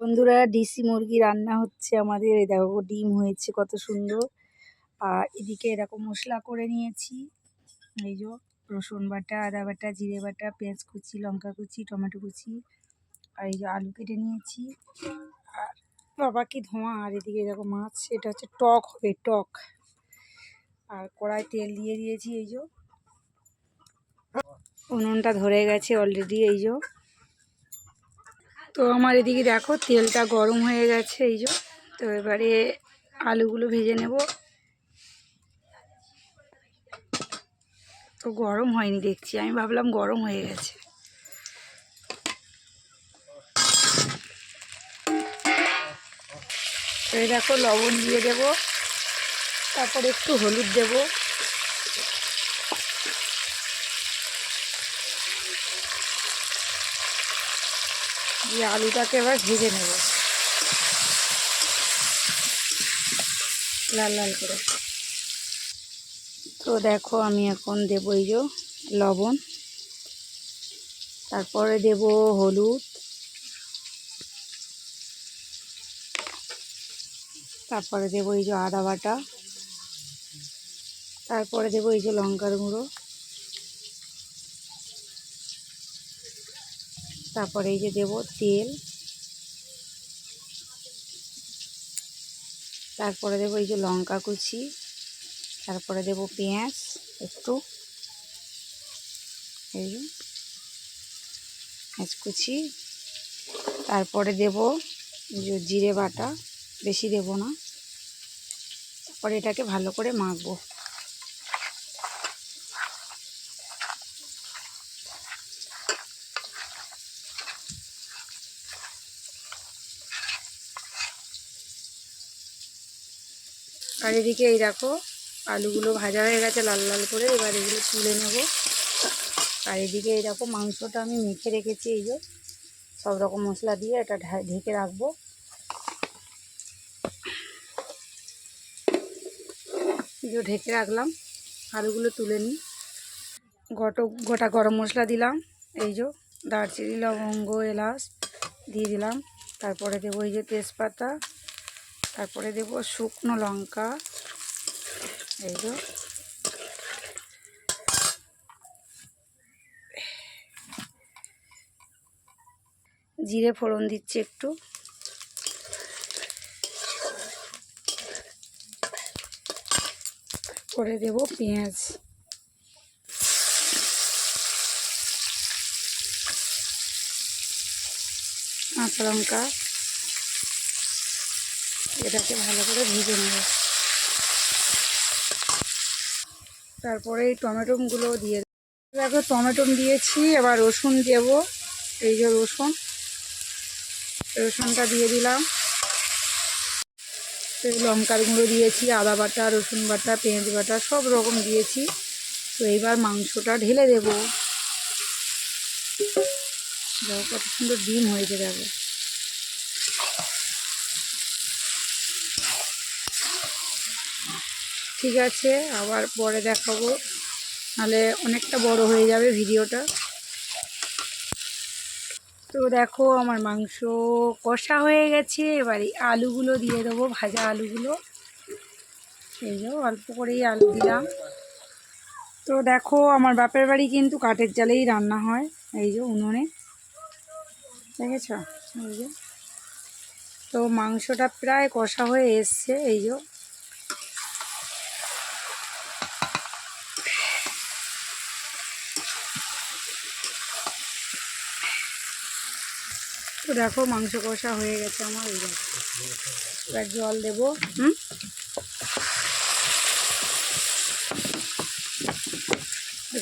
বন্ধুরা, ডিসি মুরগি রান্না হচ্ছে আমাদের। এই দেখো, ডিম হয়েছে কত সুন্দর। আর এদিকে এরকম মশলা করে নিয়েছি। এই যে রসুন বাটা, আদা বাটা, জিরে বাটা, পেঁয়াজ কুচি, লঙ্কা কুচি, টমেটো কুচি, আর এই যে আলু কেটে নিয়েছি। আর বাবা কি ধোঁয়া, আর এদিকে এরকম মাছ, এটা হচ্ছে টক হবে, টক। আর কড়াই তেল দিয়ে দিয়েছি, এই যে। উনুনটা ধরে গেছে অলরেডি, এই যে। তো আমার এদিকে দেখো, তেলটা গরম হয়ে গেছে, এই যে। তো এবারে আলুগুলো ভেজে নেব। তো গরম হয়নি দেখছি, আমি ভাবলাম গরম হয়ে গেছে। দেখো, লবণ দিয়ে দেব, তারপর একটু হলুদ দেব। দিয়ে আলুটাকে এবার ভেজে নেব। লাল লাল করে। তো দেখো আমি এখন দেবো এই যে লবণ, তারপরে দেব হলুদ, তারপরে দেবো এই যে আদা বাটা, তারপরে দেবো এই যে লঙ্কার গুঁড়ো। তারপরে এই যে দেব তেল। তারপরে দেবো এই যে লঙ্কা কুচি। তারপরে দেব পেঁয়াজ একটু। এই যে পেঁয়াজ কুচি। তারপরে দেব যে জিরে বাটা। বেশি দেব না। তারপরে এটাকে ভালো করে মাখবো। আর এদিকে এই দেখো, আলুগুলো ভাজা হয়ে গেছে লাল লাল করে, এবার এগুলো তুলে নেব। আর এদিকে এই দেখো, মাংসটা আমি মেখে রেখেছি, এই যে সব রকম মশলা দিয়ে এটা ঢেকে রাখব। যে ঢেকে রাখলাম, আলুগুলো তুলে নিই। গট, গোটা গরম মশলা দিলাম, এই যে দারচিনি, লবঙ্গ, এলাচ দিয়ে দিলাম। তারপরে দেবো এই যে তেজপাতা তারপরে দেবো শুকনো লঙ্কা। এই যে। জিরে ফোড়ন দিচ্ছি একটু। করে দেব পেঁয়াজ। কাঁচা লঙ্কা। এটাকে ভালো করে ভেজে নেব। তারপরে এই টমেটোগুলো দিয়ে দেব। টমেটো দিয়েছি, এবার রসুন দেব। এই যে রসুন, রসুনটা দিয়ে দিলাম। লঙ্কার গুঁড়ো দিয়েছি, আদা বাটা, রসুন বাটা, পেঁয়াজ বাটা, সব রকম দিয়েছি। তো এইবার মাংসটা ঢেলে দেব। কত সুন্দর ডিম হয়েছে, দেখো। ঠিক আছে, আবার পরে দেখাবো। নাহলে অনেকটা বড় হয়ে যাবে ভিডিওটা। তো দেখো, আমার মাংস কষা হয়ে গেছে। এবার আলুগুলো দিয়ে দেবো, ভাজা আলুগুলো। এই যে অল্প করেই আলু দিলাম। তো দেখো, আমার বাপের বাড়ি কিন্তু কাঠের জালেই রান্না হয়। এই যে উনুনে। দেখেছ? এই যে। তো মাংসটা প্রায় কষা হয়ে এসছে। এই যে তো দেখো মাংস কষা হয়ে গেছে আমার দেখো। এবার জল দেবো। হুম?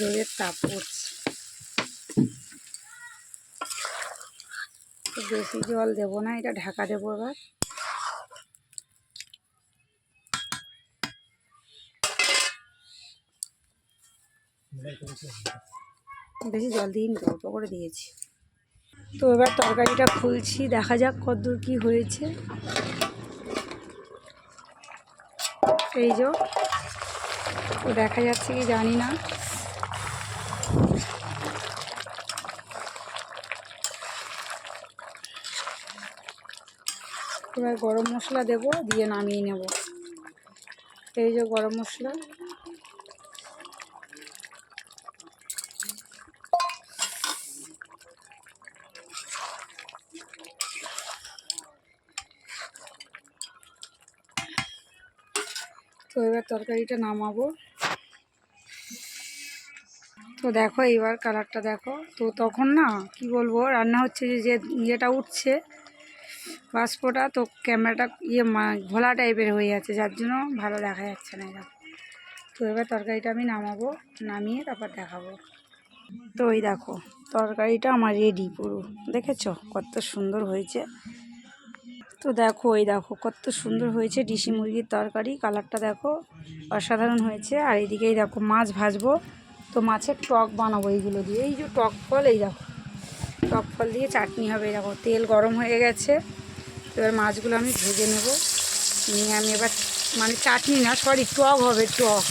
রোদের তাপ পড়ছে। বেশি জল দেবো না এটা ঢাকা দেবো এবার। বেশি জল দিইনি তো অল্প করে দিয়েছি। তো এবার তরকারিটা খুলছি, দেখা যাক কতদূর কি হয়েছে। এই যে, তো দেখা যাচ্ছে কি জানি না। এবার গরম মশলা দেব, দিয়ে নামিয়ে নেব। এই যে গরম মশলা। তো এবার তরকারিটা নামাবো। তো দেখো এইবার কালারটা দেখো। তো তখন না, কি বলব, রান্না হচ্ছে যে ইয়েটা উঠছে, বাষ্পটা, তো ক্যামেরাটা ইয়ে ঘোলা টাইপের হয়ে যাচ্ছে যার জন্য ভালো দেখা যাচ্ছে না এরকম। তো এবার তরকারিটা আমি নামাবো, নামিয়ে তারপর দেখাবো। তো ওই দেখো, তরকারিটা আমার রেডি পুরো। দেখেছ কত সুন্দর হয়েছে? তো দেখো, এই দেখো, কত সুন্দর হয়েছে ডিশি মুরগির তরকারি। কালারটা দেখো, অসাধারণ হয়েছে। আর এইদিকেই দেখো, মাছ ভাজবো, তো মাছের টক বানাবো এইগুলো দিয়ে। এই যে টক ফল, এই দেখো, টক ফল দিয়ে চাটনি হবে, এই দেখো, তেল গরম হয়ে গেছে। এবার মাছগুলো আমি ভেজে নেব। নিয়ে আমি এবার মানে চাটনি না, সরি, টক হবে, টক।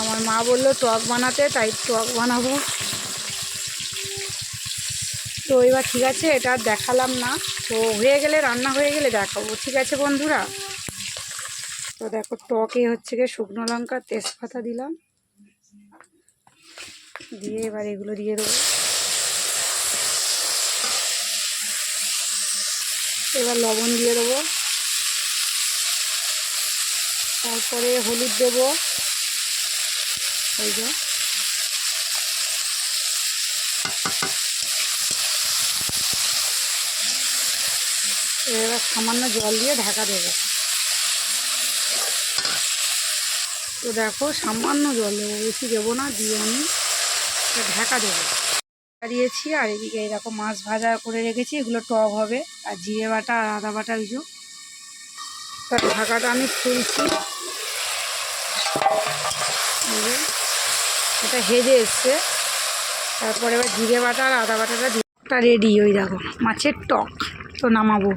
আমার মা বলল, টক বানাতে, তাই টক বানাবো। তো এবার ঠিক আছে, এটা দেখালাম না। তো হয়ে গেলে রান্না হয়ে গেলে দেখাবো, ঠিক আছে বন্ধুরা? তো দেখো টকে হচ্ছে গিয়ে শুকনো লঙ্কা, তেজপাতা দিলাম। দিয়ে এবার এগুলো দিয়ে দেবো। এবার লবণ দিয়ে দেবো। তারপরে হলুদ দেবো। ওই যে। এবার সামান্য জল দিয়ে ঢাকা দেবো। তো দেখো, সামান্য জল দেবো, বেশি দেবো না, দিয়ে আমি ঢাকা দেবো। দিয়েছি আর এদিকে এরকম মাছ ভাজা করে রেখেছি, এগুলো টক হবে, আর জিরে বাটা আর আদা বাটা ওই তার ঢাকাটা আমি খুলছি। এটা হেজে এসছে। তারপরে এবার জিরে বাটা আর আদা বাটাটা রেডি ওই দেখো, মাছের টক। তো নামাবো।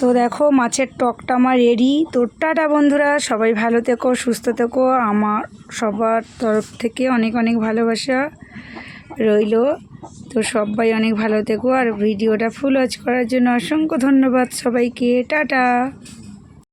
তো দেখো, মাছের টকটা আমার রেডি তো টাটা বন্ধুরা, সবাই ভালো থেকো, সুস্থ থেকো। আমার সবার তরফ থেকে অনেক অনেক ভালোবাসা রইল। তো সবাই অনেক ভালো থেকো। আর ভিডিওটা ফুল ওয়াচ করার জন্য অসংখ্য ধন্যবাদ সবাইকে। টাটা!